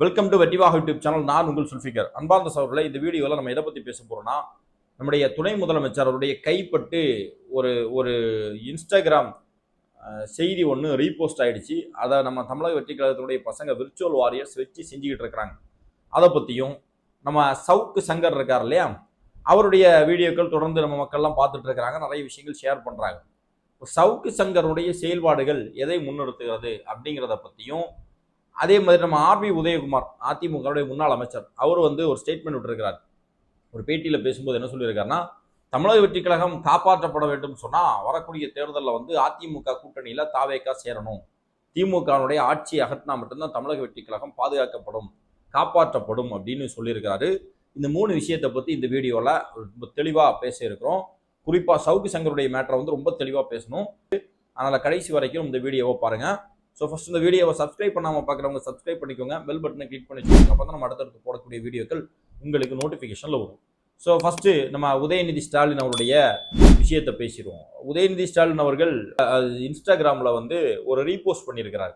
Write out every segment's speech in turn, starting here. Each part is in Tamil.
வெல்கம் டு வெட்டிவாக யூடியூப் சேனல் நான் உங்கள் சுல்ஃபிகர் அன்பார்ந்த சவர்களை இந்த வீடியோவில் நம்ம எதை பற்றி பேச போகிறோம்னா நம்முடைய துணை முதலமைச்சர் அவருடைய கைப்பட்டு ஒரு ஒரு இன்ஸ்டாகிராம் செய்தி ஒன்று ரீபோஸ்ட் ஆகிடுச்சு அதை நம்ம தமிழக வெற்றி கழகத்தினுடைய பசங்க விர்ச்சுவல் வாரியர்ஸ் வச்சு செஞ்சுக்கிட்டு இருக்கிறாங்க. அதை பற்றியும் நம்ம சவுக்கு சங்கர் இருக்கார் இல்லையா? அவருடைய வீடியோக்கள் தொடர்ந்து நம்ம மக்கள்லாம் பார்த்துட்டு இருக்கிறாங்க. நிறைய விஷயங்கள் ஷேர் பண்ணுறாங்க சவுக்கு சங்கருடைய செயல்பாடுகள் எதை முன்னிறுத்துகிறது அப்படிங்கிறத பற்றியும் அதே மாதிரி நம்ம ஆர்பி உதயகுமார் அதிமுகவுடைய முன்னாள் அமைச்சர் அவர் வந்து ஒரு ஸ்டேட்மெண்ட் விட்டுருக்கிறார். ஒரு பேட்டியில் பேசும்போது என்ன சொல்லியிருக்காருன்னா தமிழக வெற்றி கழகம் காப்பாற்றப்பட வேண்டும் சொன்னால் வரக்கூடிய தேர்தலில் வந்து அதிமுக கூட்டணியில் தாவேக்கா சேரணும். திமுகவுடைய ஆட்சி அகற்றினா மட்டும்தான் தமிழக வெற்றி கழகம் பாதுகாக்கப்படும் காப்பாற்றப்படும் அப்படின்னு சொல்லியிருக்கிறாரு. இந்த மூணு விஷயத்தை பற்றி இந்த வீடியோவில் ரொம்ப தெளிவாக பேசியிருக்கிறோம். குறிப்பாக சவுக்கு சங்கருடைய மேட்டரை வந்து ரொம்ப தெளிவாக பேசணும். அதனால் கடைசி வரைக்கும் இந்த வீடியோவை பாருங்கள் ஸோ ஃபஸ்ட் இந்த வீடியோவை சப்ஸ்கிரைப் பண்ணாமல் பார்க்குறவங்க சப்ஸ்கிரைப் பண்ணிக்கோங்க. பெல் பட்டனை கிளிக் பண்ணி வச்சுக்கோங்க. அப்போ தான் நம்ம அடுத்தடுத்து போடக்கூடிய வீடியோக்கள் உங்களுக்கு நோட்டிஃபிகேஷனில் வரும். ஸோ ஃபஸ்ட்டு நம்ம உதயநிதி ஸ்டாலின் அவருடைய விஷயத்தை பேசிடுவோம். உதயநிதி ஸ்டாலின் அவர்கள் இன்ஸ்டாகிராமில் வந்து ஒரு ரீபோஸ்ட் பண்ணியிருக்கிறார்.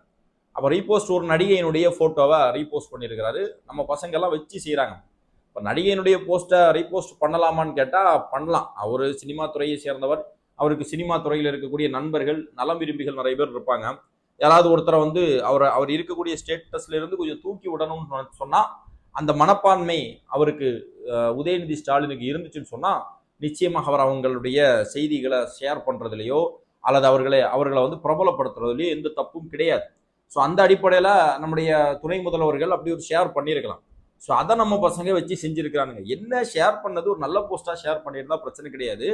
அப்போ ரீபோஸ்ட் ஒரு நடிகையினுடைய ஃபோட்டோவை ரீபோஸ்ட் பண்ணியிருக்கிறாரு. நம்ம பசங்கெல்லாம் வச்சு செய்கிறாங்க இப்போ நடிகையினுடைய போஸ்ட்டை ரீபோஸ்ட் பண்ணலாமான்னு கேட்டால் பண்ணலாம். அவர் சினிமா துறையை சேர்ந்தவர். அவருக்கு சினிமா துறையில் இருக்கக்கூடிய நண்பர்கள் நலம் விரும்பிகள் நிறைய பேர் இருப்பாங்க. யாராவது ஒருத்தரை வந்து அவர் அவர் இருக்கக்கூடிய ஸ்டேட்டஸ்ல இருந்து கொஞ்சம் தூக்கி விடணும்னு சொன்னா அந்த மனப்பான்மை அவருக்கு உதயநிதி ஸ்டாலினுக்கு இருந்துச்சுன்னு சொன்னா நிச்சயமாக அவர் அவங்களுடைய செய்திகளை ஷேர் பண்ணுறதுலையோ அல்லது அவர்களை அவர்களை வந்து பிரபலப்படுத்துறதுலையோ எந்த தப்பும் கிடையாது. ஸோ அந்த அடிப்படையில் நம்முடைய துணை முதல்வர்கள் அப்படி ஒரு ஷேர் பண்ணியிருக்கலாம். ஸோ அதை நம்ம பசங்க வச்சு செஞ்சுருக்கிறானுங்க. என்ன ஷேர் பண்ணது? ஒரு நல்ல போஸ்ட்டாக ஷேர் பண்ணியிருந்தா பிரச்சனை கிடையாது.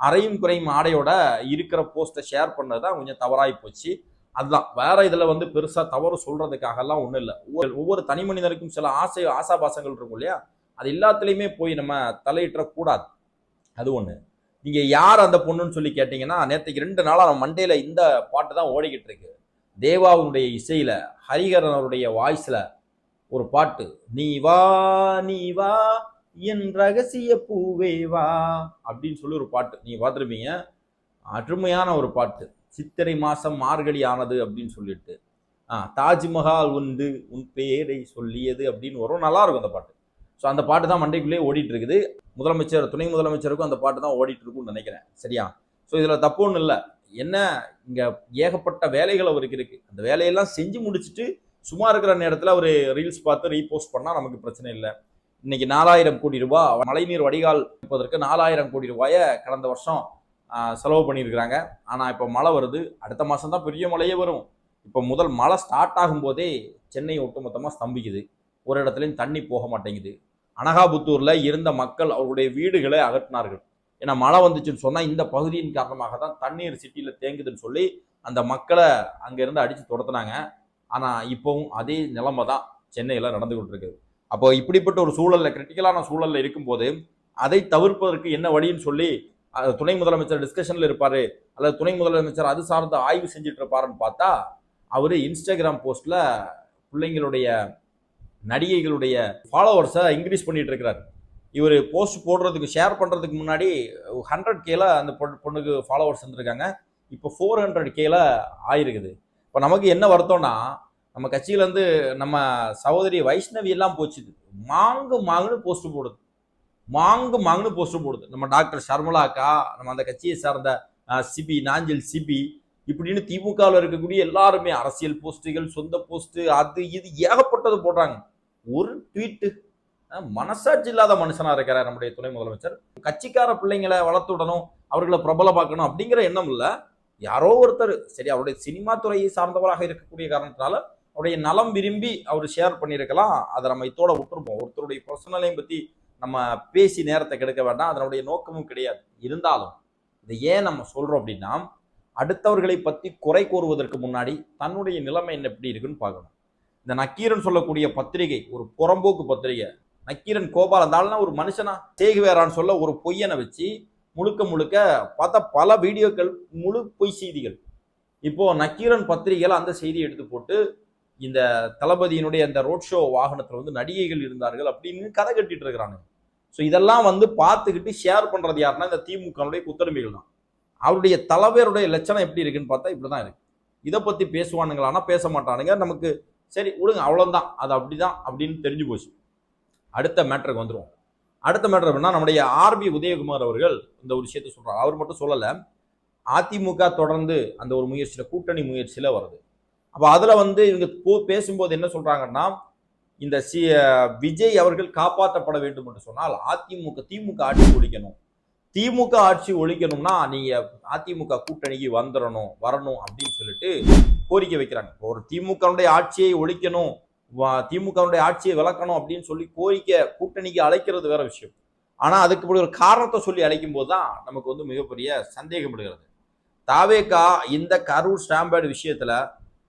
அரையும் குறையும் ஆடையோட இருக்கிற போஸ்ட்டை ஷேர் பண்ணது தான் கொஞ்சம் தவறாகி போச்சு. அதுதான். வேற இதில் வந்து பெருசாக தவறு சொல்றதுக்காகலாம் ஒன்றும் இல்லை. ஒவ்வொரு ஒவ்வொரு தனி மனிதனுக்கும் சில ஆசை ஆசாபாசங்கள் இருக்கும் இல்லையா? அது எல்லாத்துலேயுமே போய் நம்ம தலையிட்டுறக்கூடாது. அது ஒன்று நீங்கள் யார் அந்த பொண்ணுன்னு சொல்லி கேட்டிங்கன்னா நேற்றுக்கு ரெண்டு நாளாக நம்ம மண்டேல இந்த பாட்டு தான் ஓடிக்கிட்டு இருக்கு தேவாவுடைய இசையில் ஹரிஹரன் வாய்ஸில் ஒரு பாட்டு நீ வா நீ வா என் ரகசிய பூவே வா அப்படின்னு சொல்லி ஒரு பாட்டு. நீங்கள் பார்த்துருப்பீங்க. அருமையான ஒரு பாட்டு. சித்திரை மாதம் மார்கழி ஆனது அப்படின்னு சொல்லிட்டு. ஆ தாஜ்மஹால் உண்டு உன் பெயரை சொல்லியது அப்படின்னு வரும். நல்லா இருக்கும் அந்த பாட்டு. ஸோ அந்த பாட்டு தான் மண்டைக்குள்ளேயே ஓடிட்டு இருக்குது முதலமைச்சர் துணை முதலமைச்சருக்கும் அந்த பாட்டு தான் ஓடிட்டு இருக்கும்னு நினைக்கிறேன். சரியா? ஸோ இதில் தப்பு ஒன்றும் இல்லை. என்ன இங்கே ஏகப்பட்ட வேலைகள் அவருக்கு இருக்குது அந்த வேலையெல்லாம் செஞ்சு முடிச்சுட்டு சும்மா இருக்கிற நேரத்தில் அவர் ரீல்ஸ் பார்த்து ரீபோஸ்ட் பண்ணால் நமக்கு பிரச்சனை இல்லை. இன்னைக்கு நாலாயிரம் கோடி ரூபாய் மழைநீர் வடிகால் இருப்பதற்கு நாலாயிரம் கோடி ரூபாயை கடந்த வருஷம் செலவு பண்ணியிருக்கிறாங்க. ஆனால் இப்போ மழை வருது. அடுத்த மாதம் தான் பெரிய மழையே வரும். இப்போ முதல் மழை ஸ்டார்ட் ஆகும்போதே சென்னை ஒட்டுமொத்தமாக ஸ்தம்பிக்குது. ஒரு இடத்துலையும் தண்ணி போக மாட்டேங்குது. அனகாபுத்தூரில் இருந்த மக்கள் அவருடைய வீடுகளை அகற்றினார்கள். ஏன்னா மழை வந்துச்சுன்னு சொன்னால் இந்த பகுதியின் காரணமாக தான் தண்ணீர் சிட்டியில் தேங்குதுன்னு சொல்லி அந்த மக்களை அங்கேருந்து அடித்து துரத்துனாங்க. ஆனால் இப்போவும் அதே நிலைமை தான் சென்னையில் நடந்து கொண்டிருக்குது. அப்போ இப்படிப்பட்ட ஒரு சூழலில் கிரிட்டிக்கலான சூழலில் இருக்கும்போது அதை தவிர்ப்பதற்கு என்ன வழின்னு சொல்லி துணை முதலமைச்சர் டிஸ்கஷனில் இருப்பார் அல்லது துணை முதலமைச்சர் அது சார்ந்த ஆய்வு செஞ்சுட்டு இருப்பாருன்னு பார்த்தா அவர் இன்ஸ்டாகிராம் போஸ்ட்டில் பிள்ளைங்களுடைய நடிகைகளுடைய ஃபாலோவர்ஸை இன்க்ரீஸ் பண்ணிட்டு இருக்கிறார் இவர் போஸ்ட் போடுறதுக்கு ஷேர் பண்ணுறதுக்கு முன்னாடி ஹண்ட்ரட் கேல அந்த பொண்ணு பொண்ணுக்கு ஃபாலோவர்ஸ் இருந்திருக்காங்க. இப்போ ஃபோர் ஹண்ட்ரட் கேல ஆயிருக்குது. இப்போ நமக்கு என்ன வருத்தம்னா நம்ம கட்சியிலேருந்து நம்ம சகோதரி வைஷ்ணவி எல்லாம் போச்சுது. மாங்கு மாங்குன்னு போஸ்ட் போடுது. மாங்கு மாங்குன்னு போஸ்டர் போடுது. நம்ம டாக்டர் ஷர்மலா அக்கா நம்ம அந்த கட்சியை சார்ந்த சிபி நாஞ்சில் சிபி இப்படின்னு திமுகவில் இருக்கக்கூடிய எல்லாருமே அரசியல் போஸ்ட்டுகள் சொந்த போஸ்ட்டு அது இது ஏகப்பட்டது போடுறாங்க. ஒரு ட்வீட்டு. மனசாட்சி இல்லாத மனுஷனாக இருக்கிறார் நம்முடைய துணை முதலமைச்சர். கட்சிக்கார பிள்ளைங்களை வளர்த்து விடணும் அவர்களை பிரபலமாக்கணும் அப்படிங்கிற எண்ணம் இல்லை. யாரோ ஒருத்தர் சரி அவருடைய சினிமா துறையை சார்ந்தவராக இருக்கக்கூடிய காரணத்தினால அவருடைய நலம் விரும்பி அவர் ஷேர் பண்ணியிருக்கலாம். அதை நம்ம இதோட விட்டுருப்போம். ஒருத்தருடைய பர்சனலையும் பற்றி நம்ம பேசி நேரத்தை கெடுக்க வேண்டாம். அதனுடைய நோக்கமும் கிடையாது. இருந்தாலும் இதை ஏன் நம்ம சொல்றோம் அப்படின்னா அடுத்தவர்களை பற்றி குறை கூறுவதற்கு முன்னாடி தன்னுடைய நிலைமை என்ன எப்படி இருக்குன்னு பார்க்கணும். இந்த நக்கீரன் சொல்லக்கூடிய பத்திரிகை ஒரு புறம்போக்கு பத்திரிகை. நக்கீரன் கோபால் அந்த ஒரு மனுஷனா? சேகுவேரான்னு சொல்ல ஒரு பொய்யனை வச்சு முழுக்க முழுக்க பார்த்தா பல வீடியோக்கள் முழு பொய் செய்திகள். இப்போ நக்கீரன் பத்திரிகையில் அந்த செய்தியை எடுத்து போட்டு இந்த தளபதியினுடைய அந்த ரோட் ஷோ வாகனத்தில் வந்து நடிகைகள் இருந்தார்கள் அப்படின்னு கதை கட்டிட்டு இருக்கிறாங்க ஸோ இதெல்லாம் வந்து பார்த்துக்கிட்டு ஷேர் பண்ணுறது யாருன்னா இந்த திமுகனுடைய குத்தரமைகள் தான். அவருடைய தலைவருடைய லட்சணம் எப்படி இருக்குன்னு பார்த்தா இப்படி தான் இருக்கு. இதை பற்றி பேசுவானுங்களானா பேச மாட்டானுங்க. நமக்கு சரி விடுங்க அவ்வளோதான் அது அப்படிதான் அப்படின்னு தெரிஞ்சு போச்சு. அடுத்த மேட்டருக்கு வந்துடுவோம் அடுத்த மேட்டர் அப்படின்னா நம்முடைய ஆர்பி உதயகுமார் அவர்கள் இந்த ஒரு விஷயத்த சொல்கிறார் அவர் மட்டும் சொல்லலை. அதிமுக தொடர்ந்து அந்த ஒரு முயற்சியில் கூட்டணி முயற்சியில் வருது. அப்போ அதில் வந்து இவங்க போ- பேசும்போது என்ன சொல்கிறாங்கன்னா இந்த சி விஜய் அவர்கள் காப்பாற்றப்பட வேண்டும் என்று சொன்னால் அதிமுக திமுக ஆட்சி ஒழிக்கணும். திமுக ஆட்சி ஒழிக்கணும்னா நீங்க அதிமுக கூட்டணிக்கு வந்துடணும் வரணும் அப்படின்னு சொல்லிட்டு கோரிக்கை வைக்கிறாங்க. ஒரு திமுகனுடைய ஆட்சியை ஒழிக்கணும் வா- திமுகவுடைய ஆட்சியை விளக்கணும் அப்படின்னு சொல்லி கோரிக்கை கூட்டணிக்கு அழைக்கிறது வேற விஷயம். ஆனால் அதுக்கு இப்படி ஒரு காரணத்தை சொல்லி அழைக்கும் போது தான் நமக்கு வந்து மிகப்பெரிய சந்தேகம் விடுகிறது தாவேகா இந்த கரூர் ஸ்டாம்பேர்டு விஷயத்தில்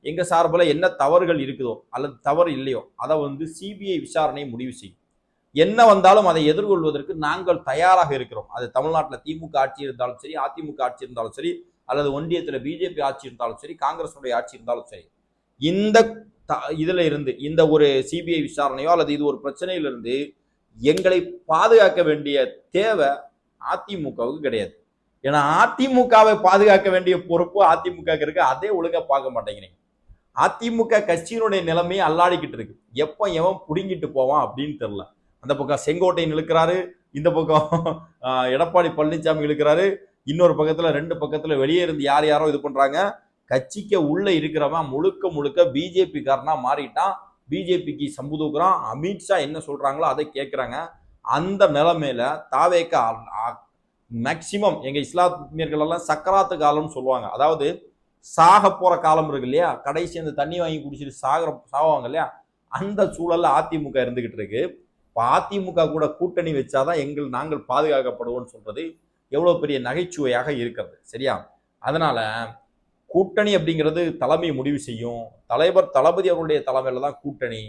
எங்கள் சார்பில் என்ன தவறுகள் இருக்குதோ அல்லது தவறு இல்லையோ அதை வந்து சிபிஐ விசாரணை முடிவு செய்யும். என்ன வந்தாலும் அதை எதிர்கொள்வதற்கு நாங்கள் தயாராக இருக்கிறோம். அது தமிழ்நாட்டில் திமுக ஆட்சி இருந்தாலும் சரி அதிமுக ஆட்சி இருந்தாலும் சரி அல்லது ஒன்றியத்தில் பிஜேபி ஆட்சி இருந்தாலும் சரி காங்கிரஸுடைய ஆட்சி இருந்தாலும் சரி. இந்த த- இதில் இருந்து இந்த ஒரு சிபிஐ விசாரணையோ அல்லது இது ஒரு பிரச்சனையிலிருந்து எங்களை பாதுகாக்க வேண்டிய தேவை அதிமுகவுக்கு கிடையாது. ஏன்னா அதிமுகவை பாதுகாக்க வேண்டிய பொறுப்பு அதிமுக இருக்கு. அதே ஒழுங்கா பார்க்க மாட்டேங்கிறீங்க. அதிமுக கட்சியினுடைய நிலைமையை அல்லாடிக்கிட்டு இருக்கு. எப்போ எவன் புடுங்கிட்டு போவான் அப்படின்னு தெரில அந்த பக்கம் செங்கோட்டையன் இழுக்கிறாரு இந்த பக்கம் எடப்பாடி பழனிசாமி இழுக்கிறாரு இன்னொரு பக்கத்தில் ரெண்டு பக்கத்தில் வெளியே இருந்து யார் யாரோ இது பண்ணுறாங்க கட்சிக்கு உள்ளே இருக்கிறவன் முழுக்க முழுக்க பிஜேபிக்காரனாக மாறிட்டான். பிஜேபிக்கு சம்புதூக்குறான். அமித்ஷா என்ன சொல்கிறாங்களோ அதை கேட்குறாங்க அந்த நிலைமையில தாவேக்க மேக்சிமம் எங்கள் இஸ்லாமியர்களெல்லாம் சக்கராத்து காலம்னு சொல்லுவாங்க. அதாவது சாக போகிற காலம் இருக்கு இல்லையா? கடைசி அந்த தண்ணி வாங்கி குடிச்சிட்டு சாகிற சாவாங்க இல்லையா? அந்த சூழலில் அதிமுக இருந்துக்கிட்டு இருக்கு. இப்போ அதிமுக கூட கூட்டணி வச்சாதான் எங்கள் நாங்கள் பாதுகாக்கப்படுவோம்னு சொல்கிறது எவ்வளோ பெரிய நகைச்சுவையாக இருக்கிறது. சரியா? அதனால் கூட்டணி அப்படிங்கிறது தலைமை முடிவு செய்யும். தலைவர் தளபதி அவருடைய தலைமையில் தான் கூட்டணி.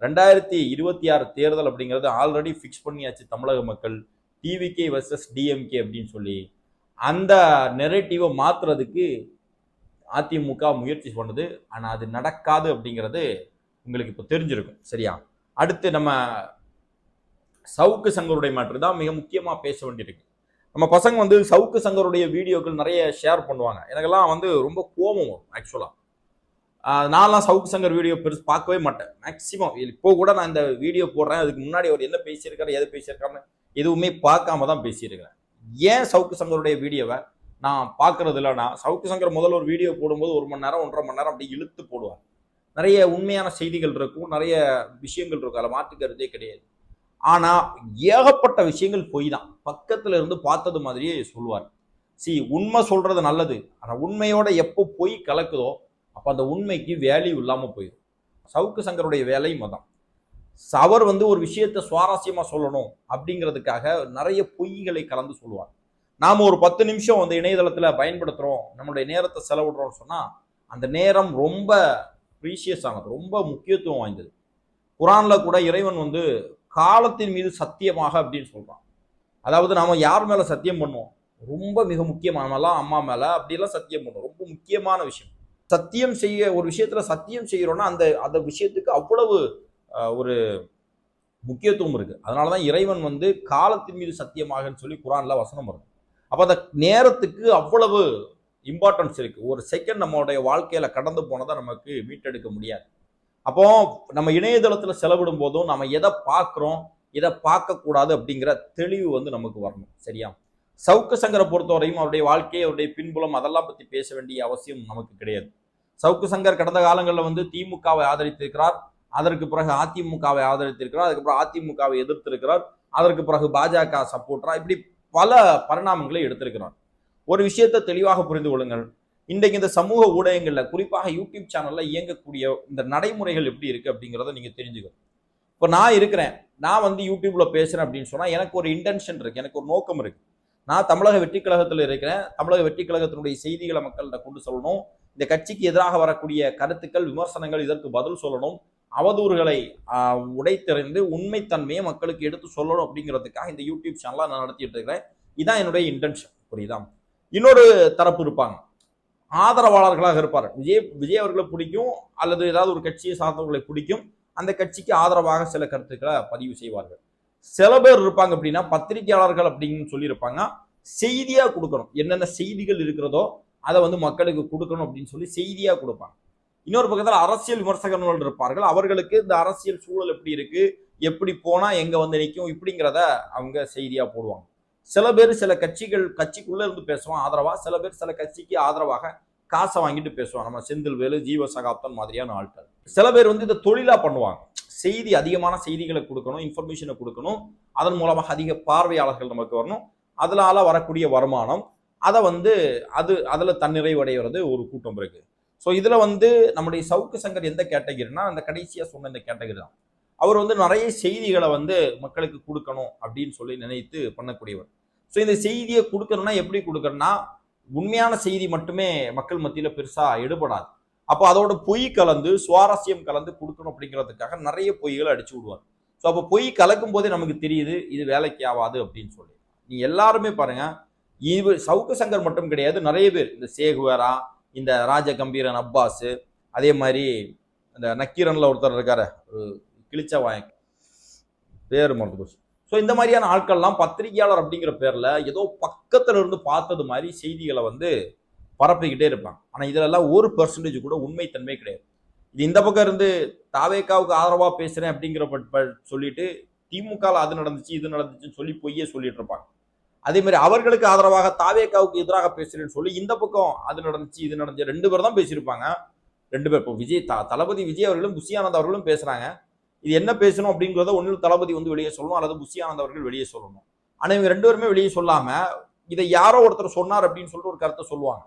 ரெண்டாயிரத்தி இருபத்தி ஆறு தேர்தல் அப்படிங்கிறது ஆல்ரெடி ஃபிக்ஸ் பண்ணியாச்சு தமிழக மக்கள். டிவிகே வர்சஸ் டிஎம்கே அப்படின்னு சொல்லி. அந்த நெரேட்டிவை மாற்றுறதுக்கு அதிமுக முயற்சி பண்ணுது ஆனால் அது நடக்காது அப்படிங்கிறது உங்களுக்கு இப்போ தெரிஞ்சிருக்கும் சரியா? அடுத்து நம்ம சவுக்கு சங்கருடைய மாற்று தான் மிக முக்கியமாக பேச வேண்டியிருக்கு. நம்ம பசங்க வந்து சவுக்கு சங்கருடைய வீடியோக்கள் நிறைய ஷேர் பண்ணுவாங்க. எனக்கெல்லாம் வந்து ரொம்ப கோபம் வரும் ஆக்சுவலாக நான்லாம் சவுக்கு சங்கர் வீடியோ பெருசு பார்க்கவே மாட்டேன். மேக்ஸிமம் இப்போ கூட நான் இந்த வீடியோ போடுறேன் அதுக்கு முன்னாடி அவர் என்ன பேசியிருக்காரு எது பேசியிருக்காருன்னு எதுவுமே பார்க்காம தான் பேசியிருக்கிறேன். ஏன் சவுக்கு சங்கருடைய வீடியோவை நான் பார்க்கறது இல்லைன்னா சவுக்கு சங்கர் முதல்ல ஒரு வீடியோ போடும்போது ஒரு மணி நேரம் ஒன்றரை மணி நேரம் அப்படி இழுத்து போடுவார். நிறைய உண்மையான செய்திகள் இருக்கும் நிறைய விஷயங்கள் இருக்கும். அதில் மாற்றுக்கிறதே கிடையாது. ஆனால் ஏகப்பட்ட விஷயங்கள் பொய் தான். பக்கத்தில் இருந்து பார்த்தது மாதிரியே சொல்லுவார். சி உண்மை சொல்கிறது நல்லது. ஆனால் உண்மையோட எப்போ பொய் கலக்குதோ அப்போ அந்த உண்மைக்கு வேல்யூ இல்லாமல் போயிடும். சவுக்கு சங்கருடைய வேலை மதம். அவர் வந்து ஒரு விஷயத்தை சுவாரஸ்யமாக சொல்லணும் அப்படிங்கிறதுக்காக நிறைய பொய்களை கலந்து சொல்லுவார். நாம் ஒரு பத்து நிமிஷம் வந்து இணையதளத்தில் பயன்படுத்துகிறோம் நம்மளுடைய நேரத்தை செலவிடுறோம்னு சொன்னால் அந்த நேரம் ரொம்ப ப்ரீஷியஸ் ஆனது ரொம்ப முக்கியத்துவம் வாய்ந்தது. குரானில் கூட இறைவன் வந்து காலத்தின் மீது சத்தியமாக அப்படின்னு சொல்கிறான் அதாவது நாம் யார் மேலே சத்தியம் பண்ணுவோம்? ரொம்ப மிக முக்கியமானலாம் அம்மா மேலே அப்படிலாம் சத்தியம் பண்ணுவோம். ரொம்ப முக்கியமான விஷயம். சத்தியம் செய்ய ஒரு விஷயத்தில் சத்தியம் செய்கிறோன்னா அந்த அந்த விஷயத்துக்கு அவ்வளவு ஒரு முக்கியத்துவம் இருக்குது அதனால தான் இறைவன் வந்து காலத்தின் மீது சத்தியமாகன்னு சொல்லி குரானில் வசனம் வருது. அப்போ அந்த நேரத்துக்கு அவ்வளவு இம்பார்ட்டன்ஸ் இருக்குது ஒரு செகண்ட் நம்மளுடைய வாழ்க்கையில் கடந்து போனதை நமக்கு மீட்டெடுக்க முடியாது. அப்போ நம்ம இணையதளத்தில் செலவிடும் போதும் நம்ம எதை பார்க்குறோம் எதை பார்க்கக்கூடாது அப்படிங்கிற தெளிவு வந்து நமக்கு வரணும். சரியா? சவுக்கு சங்கரை பொறுத்தவரையும் அவருடைய வாழ்க்கை அவருடைய பின்புலம் அதெல்லாம் பற்றி பேச வேண்டிய அவசியம் நமக்கு கிடையாது. சவுக்கு சங்கர் கடந்த காலங்களில் வந்து திமுகவை ஆதரித்திருக்கிறார். அதற்கு பிறகு அதிமுகவை ஆதரித்திருக்கிறார். அதுக்கப்புறம் அதிமுகவை எதிர்த்திருக்கிறார். அதற்கு பிறகு பாஜக சப்போர்ட்டரா? இப்படி பல பரிணாமங்களை எடுத்திருக்கிறான் ஒரு விஷயத்தை தெளிவாக புரிந்து கொள்ளுங்கள். இன்றைக்கு இந்த சமூக ஊடகங்களில் குறிப்பாக யூடியூப் சேனலில் இயங்கக்கூடிய இந்த நடைமுறைகள் எப்படி இருக்குது அப்படிங்கிறத நீங்கள் தெரிஞ்சுக்கணும். இப்போ நான் இருக்கிறேன். நான் வந்து யூடியூப்பில் பேசுகிறேன் அப்படின்னு சொன்னால் எனக்கு ஒரு இன்டென்ஷன் இருக்குது எனக்கு ஒரு நோக்கம் இருக்குது நான் தமிழக வெற்றி கழகத்தில் இருக்கிறேன். தமிழக வெற்றி கழகத்தினுடைய செய்திகளை மக்கள்கிட்ட கொண்டு சொல்லணும். இந்த கட்சிக்கு எதிராக வரக்கூடிய கருத்துக்கள் விமர்சனங்கள் இதற்கு பதில் சொல்லணும். அவதூறுகளை உடைத்தறிந்து உடைத்தெறிந்து உண்மைத்தன்மையை மக்களுக்கு எடுத்து சொல்லணும் அப்படிங்கிறதுக்காக இந்த யூடியூப் சேனலை நான் நடத்திட்டு இருக்கிறேன் இதான் என்னுடைய இன்டென்ஷன் புரியுதா? இன்னொரு தரப்பு இருப்பாங்க. ஆதரவாளர்களாக இருப்பார். விஜய் விஜய் அவர்களை பிடிக்கும் அல்லது ஏதாவது ஒரு கட்சியை சார்ந்தவர்களை பிடிக்கும். அந்த கட்சிக்கு ஆதரவாக சில கருத்துக்களை பதிவு செய்வார்கள். சில பேர் இருப்பாங்க அப்படின்னா பத்திரிகையாளர்கள் அப்படின்னு சொல்லியிருப்பாங்க. செய்தியாக கொடுக்கணும். என்னென்ன செய்திகள் இருக்கிறதோ அதை வந்து மக்களுக்கு கொடுக்கணும் அப்படின்னு சொல்லி செய்தியாக கொடுப்பாங்க. இன்னொரு பக்கத்தில் அரசியல் விமர்சகர்கள் இருப்பார்கள். அவர்களுக்கு இந்த அரசியல் சூழல் எப்படி இருக்கு? எப்படி போனா எங்க வந்து நிற்கும் இப்படிங்கிறத அவங்க செய்தியா போடுவாங்க. சில பேர் சில கட்சிகள் கட்சிக்குள்ள இருந்து பேசுவான் ஆதரவா? சில பேர் சில கட்சிக்கு ஆதரவாக காசை வாங்கிட்டு பேசுவாங்க. நம்ம செந்தில் வேலு ஜீவ சகாப்தன் மாதிரியான ஆட்கள். சில பேர் வந்து இதை தொழிலா பண்ணுவாங்க. செய்தி அதிகமான செய்திகளை கொடுக்கணும் இன்ஃபர்மேஷனை கொடுக்கணும். அதன் மூலமாக அதிக பார்வையாளர்கள் நமக்கு வரணும். அதனால வரக்கூடிய வருமானம். அதை வந்து அது அதில் தன்னிறைவடைகிறது ஒரு கூட்டம் இருக்குது ஸோ இதில் வந்து நம்முடைய சவுக்கு சங்கர் எந்த கேட்டகிரினா அந்த கடைசியாக சொன்ன இந்த கேட்டகிரி தான். அவர் வந்து நிறைய செய்திகளை வந்து மக்களுக்கு கொடுக்கணும் அப்படின்னு சொல்லி நினைத்து பண்ணக்கூடியவர். ஸோ இந்த செய்தியை கொடுக்கணும்னா எப்படி கொடுக்கணும்னா உண்மையான செய்தி மட்டுமே மக்கள் மத்தியில் பெருசாக எடுபடாது. அப்போ அதோட பொய் கலந்து சுவாரஸ்யம் கலந்து கொடுக்கணும் அப்படிங்கிறதுக்காக நிறைய பொய்களை அடிச்சு விடுவார். ஸோ அப்போ பொய் கலக்கும் போதே நமக்கு தெரியுது இது வேலைக்கு ஆகாது அப்படின்னு சொல்லி. நீ எல்லாருமே பாருங்க இவர் சவுக்கு சங்கர் மட்டும் கிடையாது நிறைய பேர். இந்த சேகுவரா இந்த ராஜ கம்பீரன் அப்பாஸ் அதே மாதிரி அந்த நக்கீரனில் ஒருத்தர் இருக்கார் ஒரு கிழிச்ச வாயன். பேர் மறந்து போச்சு. ஸோ இந்த மாதிரியான ஆட்கள்லாம் பத்திரிகையாளர் அப்படிங்கிற பேரில் ஏதோ பக்கத்தில் இருந்து பார்த்தது மாதிரி செய்திகளை வந்து பரப்பிக்கிட்டே இருப்பாங்க. ஆனால் இதிலெல்லாம் ஒரு பர்சன்டேஜ் கூட உண்மைத்தன்மை கிடையாது. இது இந்த பக்கம் இருந்து தாவேக்காவுக்கு ஆதரவாக பேசுகிறேன் அப்படிங்கிற பட்- பட் சொல்லிட்டு திமுகவில் அது நடந்துச்சு இது நடந்துச்சுன்னு சொல்லி பொய்யே சொல்லிட்டு இருப்பாங்க. அதே மாதிரி அவர்களுக்கு ஆதரவாக தாவேக்காவுக்கு எதிராக பேசுறேன்னு சொல்லி இந்த பக்கம் அது நடந்துச்சு இது நடந்துச்சு ரெண்டு பேர் தான் பேசியிருப்பாங்க. ரெண்டு பேர் இப்போ விஜய் த தளபதி விஜய் அவர்களும் புஷியானந்த் அவர்களும் பேசுகிறாங்க இது என்ன பேசணும் அப்படிங்கிறத ஒன்றில் தளபதி வந்து வெளியே சொல்லணும் அல்லது புஷியானந்த் அவர்கள் வெளியே சொல்லணும். ஆனால் இவங்க ரெண்டு பேருமே வெளியே சொல்லாமல் இதை யாரோ ஒருத்தர் சொன்னார் அப்படின்னு சொல்லிட்டு ஒரு கருத்தை சொல்லுவாங்க.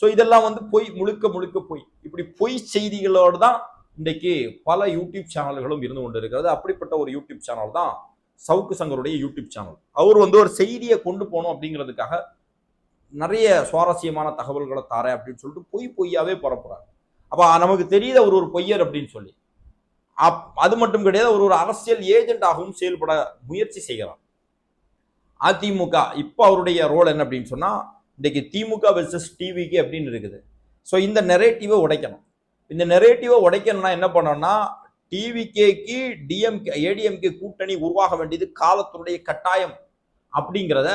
ஸோ இதெல்லாம் வந்து பொய் முழுக்க முழுக்க பொய். இப்படி பொய் செய்திகளோடு தான் இன்றைக்கு பல யூடியூப் சேனல்களும் இருந்து கொண்டு இருக்கிறது அப்படிப்பட்ட ஒரு யூடியூப் சேனல் தான் சவுக்கு சங்கருடைய யூடியூப் சேனல். அவர் வந்து ஒரு செய்தியை கொண்டு போகணும் அப்படிங்கிறதுக்காக நிறைய சுவாரஸ்யமான தகவல்களை தாரேன் அப்படின்னு சொல்லிட்டு பொய் பொய்யாவே பரப்புறாரு அப்போ நமக்கு தெரியுது அவர் ஒரு பொய்யர் அப்படின்னு சொல்லி. அப் அது மட்டும் கிடையாது அவர் ஒரு அரசியல் ஏஜென்டாகவும் செயல்பட முயற்சி செய்கிறார். அதிமுக இப்போ அவருடைய ரோல் என்ன அப்படின்னு சொன்னால் இன்றைக்கு திமுக வெர்சஸ் டிவிக்கு அப்படின்னு இருக்குது. ஸோ இந்த நெரேட்டிவை உடைக்கணும். இந்த நெரேட்டிவை உடைக்கணும்னா என்ன பண்ணணும்னா டிவிகேக்கு டிஎம்கே ஏடிஎம்கே கூட்டணி உருவாக வேண்டியது காலத்தினுடைய கட்டாயம் அப்படிங்கிறத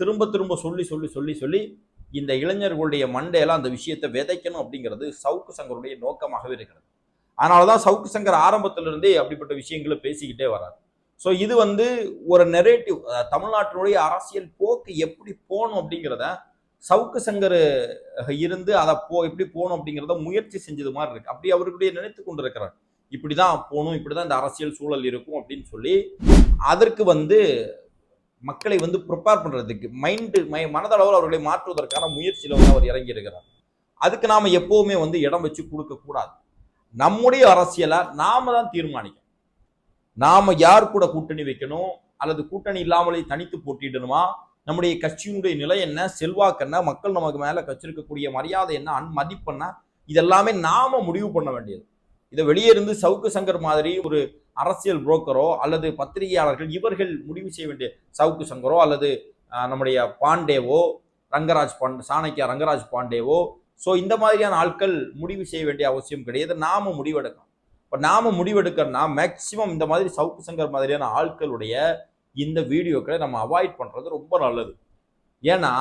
திரும்ப திரும்ப சொல்லி சொல்லி சொல்லி சொல்லி இந்த இளைஞர்களுடைய மண்டையெல்லாம் அந்த விஷயத்தை விதைக்கணும் அப்படிங்கிறது சவுக்கு சங்கருடைய நோக்கமாகவே இருக்கிறது. அதனால தான் சவுக்கு சங்கர் ஆரம்பத்திலிருந்தே அப்படிப்பட்ட விஷயங்களை பேசிக்கிட்டே வரார் ஸோ இது வந்து ஒரு நெரேட்டிவ் தமிழ்நாட்டினுடைய அரசியல் போக்கு எப்படி போகணும் அப்படிங்கிறத சவுக்கு சங்கர் இருந்து அதை போ எப்படி போகணும் அப்படிங்கிறத முயற்சி செஞ்சது மாதிரி இருக்கு. அப்படி அவர்களுடைய நினைத்து கொண்டு இருக்கிறார் இப்படிதான் போகணும் இப்படிதான் இந்த அரசியல் சூழல் இருக்கும் அப்படின்னு சொல்லி அதற்கு வந்து மக்களை வந்து ப்ரிப்பேர் பண்றதுக்கு மைண்டு மை மனதளவில் அவர்களை மாற்றுவதற்கான முயற்சியில வந்து அவர் இறங்கி இருக்கிறார் அதுக்கு நாம் எப்போவுமே வந்து இடம் வச்சு கொடுக்க கூடாது. நம்முடைய அரசியலை நாம தான் தீர்மானிக்கணும். நாம யார் கூட கூட்டணி வைக்கணும்? அல்லது கூட்டணி இல்லாமலே தனித்து போட்டிடணுமா நம்முடைய கட்சியினுடைய நிலை என்ன? செல்வாக்கு என்ன? மக்கள் நமக்கு மேலே கச்சிருக்கக்கூடிய மரியாதை என்ன? அன் மதிப்பென்ன இதெல்லாமே நாம முடிவு பண்ண வேண்டியது. இதை வெளியே இருந்து சவுக்கு சங்கர் மாதிரி ஒரு அரசியல் புரோக்கரோ அல்லது பத்திரிகையாளர்கள் இவர்கள் முடிவு செய்ய வேண்டிய சவுக்கு சங்கரோ அல்லது நம்முடைய பாண்டேவோ ரங்கராஜ் பாண்டே சாணக்கியா ரங்கராஜ் பாண்டேவோ ஸோ இந்த மாதிரியான ஆட்கள் முடிவு செய்ய வேண்டிய அவசியம் கிடையாது. நாம முடிவெடுக்கணும். இப்போ நாம முடிவெடுக்கிறோம்னா மேக்சிமம் இந்த மாதிரி சவுக்கு சங்கர் மாதிரியான ஆட்களுடைய இந்த வீடியோக்களை நம்ம அவாய்ட் பண்ணுறது ரொம்ப நல்லது. ஏன்னா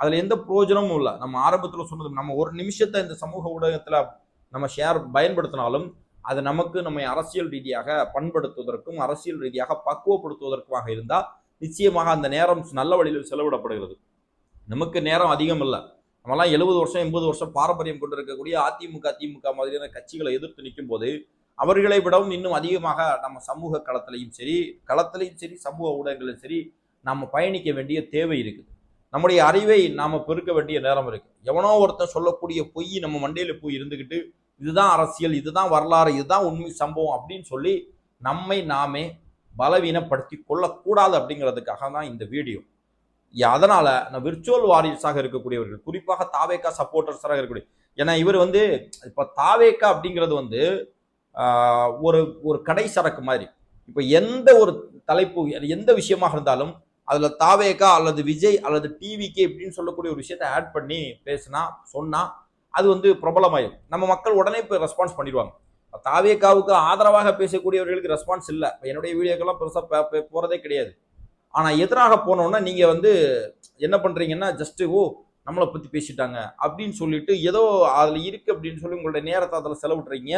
அதில் எந்த பிரயோஜனமும் இல்லை. நம்ம ஆரம்பத்தில் சொன்னது நம்ம ஒரு நிமிஷத்தை இந்த சமூக ஊடகத்தில் நம்ம ஷேர் பயன்படுத்தினாலும் அது நமக்கு நம்மை அரசியல் ரீதியாக பண்படுத்துவதற்கும் அரசியல் ரீதியாக பக்குவப்படுத்துவதற்குமாக இருந்தால் நிச்சயமாக அந்த நேரம் நல்ல வழியில் செலவிடப்படுகிறது. நமக்கு நேரம் அதிகம் இல்லை. நம்மலாம் எழுபது வருஷம் எண்பது வருஷம் பாரம்பரியம் கொண்டு இருக்கக்கூடிய அதிமுக திமுக மாதிரியான கட்சிகளை எதிர்த்து நிற்கும் போது அவர்களை விடவும் இன்னும் அதிகமாக நம்ம சமூக களத்திலையும் சரி களத்திலையும் சரி சமூக ஊடகங்களிலும் சரி நம்ம பயணிக்க வேண்டிய தேவை இருக்குது. நம்முடைய அறிவை நாம் பெருக்க வேண்டிய நேரம் இருக்கு. எவனோ ஒருத்தன் சொல்லக்கூடிய பொய் நம்ம மண்டையில் போய் இருந்துக்கிட்டு இதுதான் அரசியல் இதுதான் வரலாறு இதுதான் உண்மை சம்பவம் அப்படின்னு சொல்லி நம்மை நாமே பலவீனப்படுத்தி கொள்ளக்கூடாது அப்படிங்கிறதுக்காக தான் இந்த வீடியோ. அதனால் நான் விர்ச்சுவல் வாரியர்ஸாக இருக்கக்கூடியவர்கள் குறிப்பாக தாவேக்கா சப்போர்ட்டர்ஸாக இருக்கக்கூடிய ஏன்னா இவர் வந்து இப்போ தாவேக்கா அப்படிங்கிறது வந்து ஒரு ஒரு கடை சரக்கு மாதிரி. இப்போ எந்த ஒரு தலைப்பு எந்த விஷயமாக இருந்தாலும் அதில் தாவேகா அல்லது விஜய் அல்லது டிவிகே இப்படின்னு சொல்லக்கூடிய ஒரு விஷயத்தை ஆட் பண்ணி பேசினா சொன்னால் அது வந்து பிரபலமாயிடும் நம்ம மக்கள் உடனே இப்போ ரெஸ்பான்ஸ் பண்ணிடுவாங்க. தாவேகாவுக்கு ஆதரவாக பேசக்கூடியவர்களுக்கு ரெஸ்பான்ஸ் இல்லை. என்னுடைய வீடியோக்கெல்லாம் பெருசாக போகிறதே கிடையாது. ஆனால் எதிராக போனோன்னா நீங்கள் வந்து என்ன பண்ணுறீங்கன்னா ஜஸ்ட்டு ஓ நம்மளை பற்றி பேசிட்டாங்க அப்படின்னு சொல்லிட்டு ஏதோ அதில் இருக்குது அப்படின்னு சொல்லி உங்களுடைய நேரத்தை அதில் செலவிட்டுறீங்க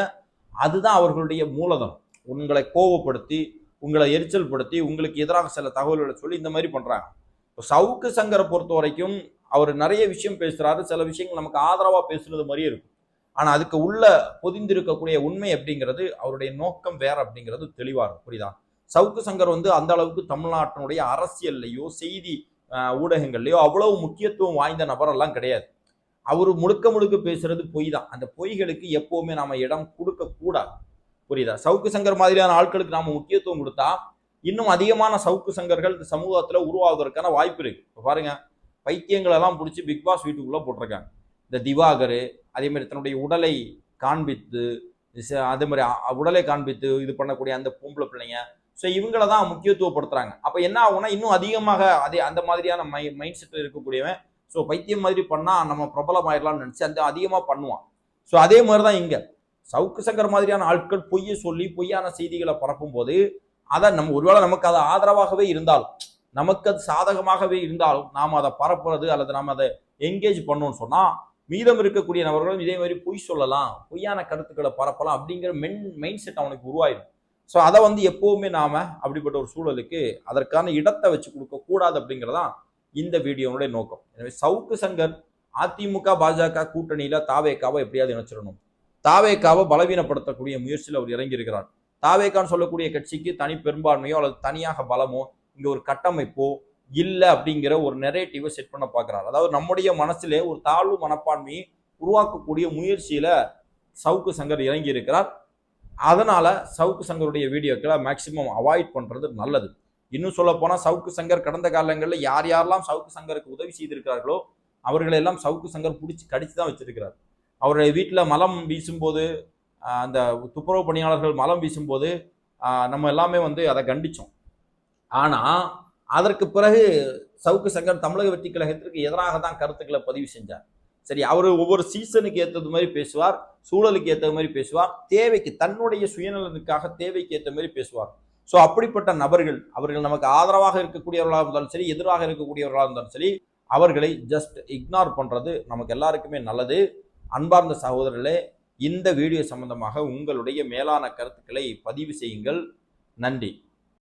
அதுதான் அவர்களுடைய மூலதனம். உங்களை கோவப்படுத்தி உங்களை எரிச்சல் படுத்தி உங்களுக்கு எதிராக சில தகவல்களை சொல்லி இந்த மாதிரி பண்ணுறாங்க இப்போ சவுக்கு சங்கரை பொறுத்த வரைக்கும் அவர் நிறைய விஷயம் பேசுகிறாரு சில விஷயங்கள் நமக்கு ஆதரவாக பேசுறது மாதிரியே இருக்கும். ஆனால் அதுக்கு உள்ள பொதிந்திருக்கக்கூடிய உண்மை அப்படிங்கிறது அவருடைய நோக்கம் வேற அப்படிங்கிறது தெளிவாக இருக்கும். புரியுதா? சவுக்கு சங்கர் வந்து அந்த அளவுக்கு தமிழ்நாட்டினுடைய அரசியல்லையோ செய்தி ஊடகங்கள்லையோ அவ்வளவு முக்கியத்துவம் வாய்ந்த நபரெல்லாம் கிடையாது. அவர் முழுக்க முழுக்க பேசுறது பொய் தான். அந்த பொய்களுக்கு எப்போவுமே நாம இடம் கொடுக்கக்கூடாது. புரியுதா? சவுக்கு சங்கர் மாதிரியான ஆட்களுக்கு நாம முக்கியத்துவம் கொடுத்தா இன்னும் அதிகமான சவுக்கு சங்கர்கள் இந்த சமூகத்தில் உருவாவதற்கான வாய்ப்பு இருக்கு. இப்போ பாருங்க பைத்தியங்கள் எல்லாம் பிடிச்சி பிக் பாஸ் வீட்டுக்குள்ளே போட்டிருக்காங்க. இந்த திவாகர் அதே மாதிரி தன்னுடைய உடலை காண்பித்து அதே மாதிரி உடலை காண்பித்து இது பண்ணக்கூடிய அந்த பொம்பளை பிள்ளைங்க. ஸோ இவங்கள தான் முக்கியத்துவப்படுத்துறாங்க. அப்போ என்ன ஆகும்னா இன்னும் அதிகமாக அதே அந்த மாதிரியான மை மைண்ட் செட்டில் இருக்கக்கூடியவன் ஸோ பைத்தியம் மாதிரி பண்ணால் நம்ம பிரபலமாயிடலாம்னு நினச்சி அந்த அதிகமாக பண்ணுவான். ஸோ அதே மாதிரி தான் இங்கே. சவுக்கு சங்கர் மாதிரியான ஆட்கள் பொய்யை சொல்லி பொய்யான செய்திகளை பரப்பும் போது அதை நம்ம ஒருவேளை நமக்கு அது ஆதரவாகவே இருந்தாலும் நமக்கு அது சாதகமாகவே இருந்தாலும் நாம் அதை பரப்புறது அல்லது நாம் அதை என்கேஜ் பண்ணோம்னு சொன்னால் மீதம் இருக்கக்கூடிய நபர்களும் இதே மாதிரி பொய் சொல்லலாம் பொய்யான கருத்துக்களை பரப்பலாம் அப்படிங்கிற மென் மைண்ட் செட் அவனுக்கு உருவாயிடும். ஸோ அதை வந்து எப்போவுமே நாம் அப்படிப்பட்ட ஒரு சூழலுக்கு அதற்கான இடத்தை வச்சு கொடுக்கக்கூடாது அப்படிங்கிறதான் இந்த வீடியோனுடைய நோக்கம். எனவே சவுக்கு சங்கர் அதிமுக பாஜக கூட்டணியில் தாவேக்காவை எப்படியாவது இணைச்சிடணும். தாவேக்காவை பலவீனப்படுத்தக்கூடிய முயற்சியில் அவர் இறங்கியிருக்கிறார். தாவேக்கான்னு சொல்லக்கூடிய கட்சிக்கு தனி பெரும்பான்மையோ அல்லது தனியாக பலமோ இங்கே ஒரு கட்டமைப்போ இல்லை அப்படிங்கிற ஒரு நெரேட்டிவை செட் பண்ண பார்க்குறாரு. அதாவது நம்முடைய மனசிலே ஒரு தாழ்வு மனப்பான்மையை உருவாக்கக்கூடிய முயற்சியில் சவுக்கு சங்கர் இறங்கி இருக்கிறார் அதனால் சவுக்கு சங்கருடைய வீடியோக்களை மேக்சிமம் அவாய்ட் பண்ணுறது நல்லது. இன்னும் சொல்ல போனால் சவுக்கு சங்கர் கடந்த காலங்களில் யார் யாரெல்லாம் சவுக்கு சங்கருக்கு உதவி செய்திருக்கிறார்களோ அவர்களை எல்லாம் சவுக்கு சங்கர் பிடிச்சி கடிச்சு தான் வச்சிருக்கிறார். அவருடைய வீட்டில் மலம் வீசும்போது அந்த துப்புரவு பணியாளர்கள் மலம் வீசும்போது நம்ம எல்லாமே வந்து அதை கண்டித்தோம் ஆனால் அதற்கு பிறகு சவுக்கு சங்கர் தமிழக வெற்றி கழகத்திற்கு எதிராக தான் கருத்துக்களை பதிவு செஞ்சார். சரி அவர் ஒவ்வொரு சீசனுக்கு ஏற்றது மாதிரி பேசுவார் சூழலுக்கு ஏற்ற மாதிரி பேசுவார் தேவைக்கு தன்னுடைய சுயநலனுக்காக தேவைக்கு ஏற்ற மாதிரி பேசுவார். ஸோ அப்படிப்பட்ட நபர்கள் அவர்கள் நமக்கு ஆதரவாக இருக்கக்கூடியவர்களாக இருந்தாலும் சரி எதிராக இருக்கக்கூடியவர்களாக இருந்தாலும் சரி அவர்களை ஜஸ்ட் இக்னோர் பண்ணுறது நமக்கு எல்லாருக்குமே நல்லது. அன்பார்ந்த சகோதரர்களே இந்த வீடியோ சம்பந்தமாக உங்களுடைய மேலான கருத்துக்களை பதிவு செய்யுங்கள். நன்றி.